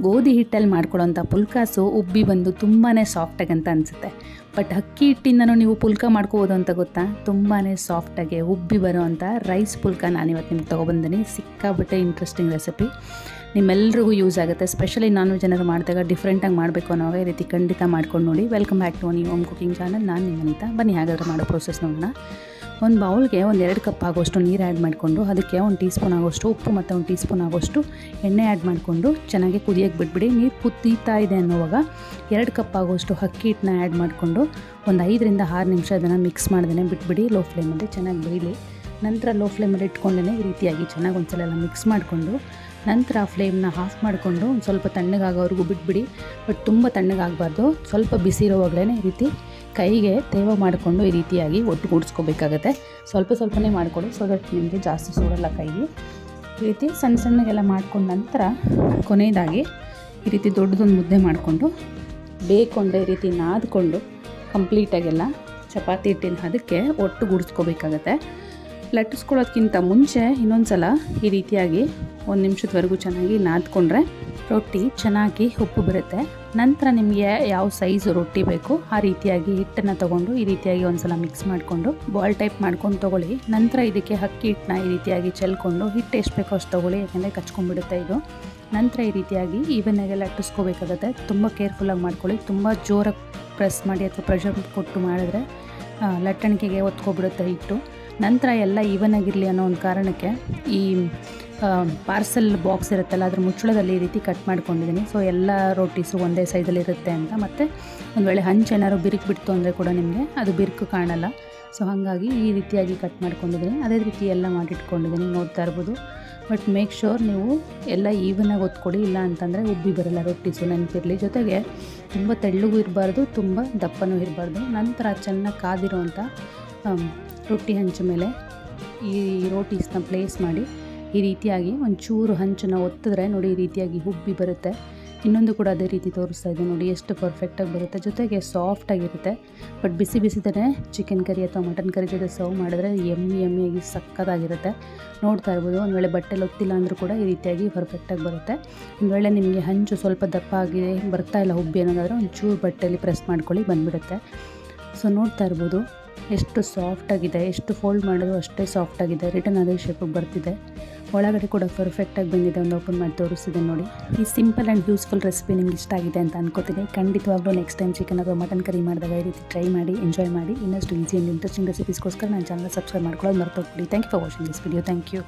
ಗೋಧಿ ಹಿಟ್ಟಲ್ಲಿ ಮಾಡ್ಕೊಳ್ಳೋಂಥ ಪುಲ್ಕಾಸು ಉಬ್ಬಿ ಬಂದು ತುಂಬಾ ಸಾಫ್ಟಾಗಿ ಅಂತ ಅನಿಸುತ್ತೆ. ಬಟ್ ಅಕ್ಕಿ ಹಿಟ್ಟಿಂದನೂ ನೀವು ಪುಲ್ಕ ಮಾಡ್ಕೋಬೋದು ಅಂತ ಗೊತ್ತಾ? ತುಂಬಾ ಸಾಫ್ಟಾಗಿ ಉಬ್ಬಿ ಬರೋ ಅಂಥ ರೈಸ್ ಪುಲ್ಕ ನಾನಿವತ್ತು ನಿಮ್ಗೆ ತೊಗೊಬಂದಿನಿ. ಸಿಕ್ಕಾಬಿಟ್ಟೆ ಇಂಟ್ರೆಸ್ಟಿಂಗ್ ರೆಸಿಪಿ ನಿಮ್ಮೆಲ್ರಿಗೂ ಯೂಸ್ ಆಗುತ್ತೆ. ಸ್ಪೆಷಲಿ ನಾನ್ ವೆಜ್ ಏನಾದ್ರು ಮಾಡಿದಾಗ ಡಿಫ್ರೆಂಟಾಗಿ ಮಾಡಬೇಕು ಅನ್ನೋವಾಗ ಈ ರೀತಿ ಖಂಡಿತ ಮಾಡ್ಕೊಂಡು ನೋಡಿ. ವೆಲ್ಕಮ್ ಬ್ಯಾಕ್ ಟು ನೀವು ಹೋಮ್ ಕುಕಿಂಗ್ ಚಾನಲ್ ನಾನು ನಿಮ್ಮ ಅನಿತಾ ಬನ್ನಿ, ಹಾಗಾದ್ರೆ ಮಾಡೋ ಪ್ರೊಸೆಸ್ ನೋಡೋಣ. ಒಂದು ಬೌಲ್ಗೆ ಒಂದು ಎರಡು ಕಪ್ ಆಗೋಷ್ಟು ನೀರು ಆ್ಯಡ್ ಮಾಡಿಕೊಂಡು, ಅದಕ್ಕೆ ಒಂದು ಟೀ ಸ್ಪೂನ್ ಆಗೋಷ್ಟು ಉಪ್ಪು ಮತ್ತು ಒಂದು ಟೀ ಸ್ಪೂನ್ ಆಗೋಷ್ಟು ಎಣ್ಣೆ ಆ್ಯಡ್ ಮಾಡಿಕೊಂಡು ಚೆನ್ನಾಗಿ ಕುದಿಯೋಕ್ಕೆ ಬಿಟ್ಬಿಡಿ. ನೀರು ಕುದೀತಾ ಇದೆ ಅನ್ನೋವಾಗ ಎರಡು ಕಪ್ ಆಗೋಷ್ಟು ಅಕ್ಕಿ ಹಿಟ್ಟನ್ನ ಆ್ಯಡ್ ಮಾಡಿಕೊಂಡು ಒಂದು ಐದರಿಂದ ಆರು ನಿಮಿಷ ಅದನ್ನು ಮಿಕ್ಸ್ ಮಾಡ್ದೇ ಬಿಟ್ಬಿಡಿ. ಲೋ ಫ್ಲೇಮಲ್ಲಿ ಚೆನ್ನಾಗಿ ಬೇಯಲಿ. ನಂತರ ಲೋ ಫ್ಲೇಮಲ್ಲಿ ಇಟ್ಕೊಂಡೇ ಈ ರೀತಿಯಾಗಿ ಚೆನ್ನಾಗಿ ಒಂದ್ಸಲ ಎಲ್ಲ ಮಿಕ್ಸ್ ಮಾಡಿಕೊಂಡು, ನಂತರ ಫ್ಲೇಮ್ನ ಆಫ್ ಮಾಡಿಕೊಂಡು ಒಂದು ಸ್ವಲ್ಪ ತಣ್ಣಗಾಗೋವರೆಗೂ ಬಿಟ್ಬಿಡಿ. ಬಟ್ ತುಂಬ ತಣ್ಣಗಾಗಬಾರ್ದು. ಸ್ವಲ್ಪ ಬಿಸಿ ಇರೋವಾಗಲೇ ಈ ರೀತಿ ಕೈಗೆ ತೇವ ಮಾಡಿಕೊಂಡು ಈ ರೀತಿಯಾಗಿ ಒಟ್ಟು ಕೂಡಿಸ್ಕೋಬೇಕಾಗತ್ತೆ. ಸ್ವಲ್ಪ ಸ್ವಲ್ಪನೇ ಮಾಡಿಕೊಡಿ ಸೊ ದಟ್ ನಿಮಗೆ ಜಾಸ್ತಿ ಸೂಡಲ್ಲ ಕೈಗೆ. ಈ ರೀತಿ ಸಣ್ಣ ಸಣ್ಣಗೆಲ್ಲ ಮಾಡ್ಕೊಂಡ ನಂತರ ಕೊನೆಯದಾಗಿ ಈ ರೀತಿ ದೊಡ್ಡದೊಂದು ಮುದ್ದೆ ಮಾಡಿಕೊಂಡು, ಬೇಕು ಅಂದರೆ ಈ ರೀತಿ ನಾದ್ಕೊಂಡು ಕಂಪ್ಲೀಟಾಗೆಲ್ಲ ಚಪಾತಿ ಹಿಟ್ಟಿನ ಅದಕ್ಕೆ ಒಟ್ಟು ಗುಡಿಸ್ಕೋಬೇಕಾಗತ್ತೆ ಲಟ್ಟಿಸ್ಕೊಳ್ಳೋದಕ್ಕಿಂತ ಮುಂಚೆ ಇನ್ನೊಂದು ಸಲ ಈ ರೀತಿಯಾಗಿ ಒಂದು ನಿಮಿಷದವರೆಗೂ ಚೆನ್ನಾಗಿ ನಾದ್ಕೊಂಡ್ರೆ ರೊಟ್ಟಿ ಚೆನ್ನಾಗಿ ಉಪ್ಪು ಬರುತ್ತೆ. ನಂತರ ನಿಮಗೆ ಯಾವ ಸೈಜ್ ರೊಟ್ಟಿ ಬೇಕು, ಆ ರೀತಿಯಾಗಿ ಹಿಟ್ಟನ್ನು ತೊಗೊಂಡು, ಈ ರೀತಿಯಾಗಿ ಒಂದು ಸಲ ಮಿಕ್ಸ್ ಮಾಡಿಕೊಂಡು ಬಾಲ್ ಟೈಪ್ ಮಾಡ್ಕೊಂಡು ತೊಗೊಳ್ಳಿ. ನಂತರ ಇದಕ್ಕೆ ಅಕ್ಕಿ ಹಿಟ್ಟನ್ನ ಈ ರೀತಿಯಾಗಿ ಚೆಲ್ಕೊಂಡು ಹಿಟ್ಟು ಎಷ್ಟು ಬೇಕೋ ಅಷ್ಟು ತೊಗೊಳ್ಳಿ, ಯಾಕೆಂದರೆ ಕಚ್ಕೊಂಡ್ಬಿಡುತ್ತೆ ಇದು. ನಂತರ ಈ ರೀತಿಯಾಗಿ ಈವನ್ನಾಗೆ ಲಟ್ಟಿಸ್ಕೊಬೇಕಾಗುತ್ತೆ ತುಂಬ ಕೇರ್ಫುಲ್ಲಾಗಿ ಮಾಡ್ಕೊಳ್ಳಿ. ತುಂಬ ಜೋರಾಗಿ ಪ್ರೆಸ್ ಮಾಡಿ ಅಥವಾ ಪ್ರೆಷರ್ ಕೊಟ್ಟು ಮಾಡಿದ್ರೆ ಲಟ್ಟಣಿಕೆಗೆ ಒತ್ಕೊಬಿಡುತ್ತೆ ಹಿಟ್ಟು. ನಂತರ ಎಲ್ಲ ಈವನ್ ಆಗಿರಲಿ ಅನ್ನೋ ಒಂದು ಕಾರಣಕ್ಕೆ ಈ ಪಾರ್ಸೆಲ್ ಬಾಕ್ಸ್ ಇರುತ್ತಲ್ಲ, ಅದ್ರ ಮುಚ್ಚಳದಲ್ಲಿ ಈ ರೀತಿ ಕಟ್ ಮಾಡ್ಕೊಂಡಿದ್ದೀನಿ. ಸೊ ಎಲ್ಲ ರೋಟೀಸು ಒಂದೇ ಸೈಜಲ್ಲಿ ಇರುತ್ತೆ ಅಂತ. ಮತ್ತು ಒಂದು ವೇಳೆ ಹಂಚು ಏನಾದ್ರು ಬಿರುಕು ಬಿಡ್ತು ಅಂದರೆ ಕೂಡ ನಿಮಗೆ ಅದು ಬಿರುಕು ಕಾಣಲ್ಲ. ಸೊ ಹಾಗಾಗಿ ಈ ರೀತಿಯಾಗಿ ಕಟ್ ಮಾಡ್ಕೊಂಡಿದ್ದೀನಿ. ಅದೇ ರೀತಿ ಎಲ್ಲ ಮಾಡಿಟ್ಕೊಂಡಿದ್ದೀನಿ. ನೋಡ್ತಾ ಇರ್ಬೋದು. ಬಟ್ ಮೇಕ್ ಶೋರ್ ನೀವು ಎಲ್ಲ ಈವನಾಗಿ ಒತ್ಕೊಡಿ ಇಲ್ಲ ಅಂತಂದರೆ ಉಬ್ಬಿ ಬರಲ್ಲ ರೊಟ್ಟಿಸು ನೆನಪಿರಲಿ. ಜೊತೆಗೆ ತುಂಬ ತೆಳ್ಳಗೂ ಇರಬಾರ್ದು, ತುಂಬ ದಪ್ಪನೂ ಇರಬಾರ್ದು. ನಂತರ ಚೆನ್ನಾಗಿ ಕಾದಿರೋವಂಥ ರೊಟ್ಟಿ ಹಂಚ ಮೇಲೆ ಈ ರೋಟೀಸ್ನ ಪ್ಲೇಸ್ ಮಾಡಿ. ಈ ರೀತಿಯಾಗಿ ಒಂಚೂರು ಹಂಚನ್ನು ಒತ್ತಿದ್ರೆ ನೋಡಿ ಈ ರೀತಿಯಾಗಿ ಹುಬ್ಬಿ ಬರುತ್ತೆ. ಇನ್ನೊಂದು ಕೂಡ ಅದೇ ರೀತಿ ತೋರಿಸ್ತಾ ಇದೆ ನೋಡಿ, ಎಷ್ಟು ಪರ್ಫೆಕ್ಟಾಗಿ ಬರುತ್ತೆ. ಜೊತೆಗೆ ಸಾಫ್ಟಾಗಿರುತ್ತೆ ಬಟ್ ಬಿಸಿ ಬಿಸಿದೇ ಚಿಕನ್ ಕರಿ ಅಥವಾ ಮಟನ್ ಕರಿ ಜೊತೆ ಸರ್ವ್ ಮಾಡಿದ್ರೆ ಎಮ್ಮಿ ಎಮ್ಮಿಯಾಗಿ ಸಕ್ಕತ್ತಾಗಿರುತ್ತೆ. ನೋಡ್ತಾ ಇರ್ಬೋದು ಒಂದು ವೇಳೆ ಬಟ್ಟೆಲಿ ಒತ್ತಿಲ್ಲ ಅಂದರೂ ಕೂಡ ಈ ರೀತಿಯಾಗಿ ಪರ್ಫೆಕ್ಟಾಗಿ ಬರುತ್ತೆ. ಒಂದು ವೇಳೆ ನಿಮಗೆ ಹಂಚು ಸ್ವಲ್ಪ ದಪ್ಪ ಆಗಿದೆ ಬರ್ತಾ ಇಲ್ಲ ಹುಬ್ಬಿ ಅನ್ನೋದಾದರೆ ಒಂಚೂರು ಬಟ್ಟೆಯಲ್ಲಿ ಪ್ರೆಸ್ ಮಾಡ್ಕೊಳ್ಳಿ, ಬಂದುಬಿಡುತ್ತೆ. ಸೊ ನೋಡ್ತಾ ಇರ್ಬೋದು ಎಷ್ಟು ಸಾಫ್ಟಾಗಿದೆ ಎಷ್ಟು ಫೋಲ್ಡ್ ಮಾಡಿದ್ರು ಅಷ್ಟೇ ಸಾಫ್ಟಾಗಿದೆ ರಿಟರ್ನ್ ಅದೇ ಶೇಪಿಗೆ ಬರ್ತಿದೆ. ಒಳಗಡೆ ಕೂಡ ಪರ್ಫೆಕ್ಟಾಗಿ ಬಂದಿದೆ, ಒಂದು ಓಪನ್ ಮಾಡಿ ತೋರಿಸಿದೆ ನೋಡಿ. ಈ ಸಿಂಪಲ್ ಆ್ಯಂಡ್ ಯೂಸ್ಫುಲ್ ರೆಸಿಪಿ ನಿಮ್ಗೆ ಇಷ್ಟ ಆಗಿದೆ ಅಂತ ಅನ್ಕೋತೀನಿ. ಖಂಡಿತವಾಗ್ಲೂ ನೆಕ್ಸ್ಟ್ ಟೈಮ್ ಚಿಕನ್ ಅಥವಾ ಮಟನ್ ಕರಿ ಮಾಡಿದಾಗ ಈ ರೀತಿ ಟ್ರೈ ಮಾಡಿ ಎಂಜಾಯ್ ಮಾಡಿ. ಇನ್ನಷ್ಟು ಈಸಿ ಆ್ಯಂಡ್ ಇಂಟ್ರೆಸ್ಟಿಂಗ್ ರೆಸಿಪೀಸ್ಗೋಸ್ಕರ ನನ್ನ ಚಾನಲ್ ಸಬ್ಸ್ಕ್ರೈಬ್ ಮಾಡ್ಕೊಳ್ಳೋದು ಮರ್ತೋಗ್ಬಿಡಿ. Thank you for watching this video thank you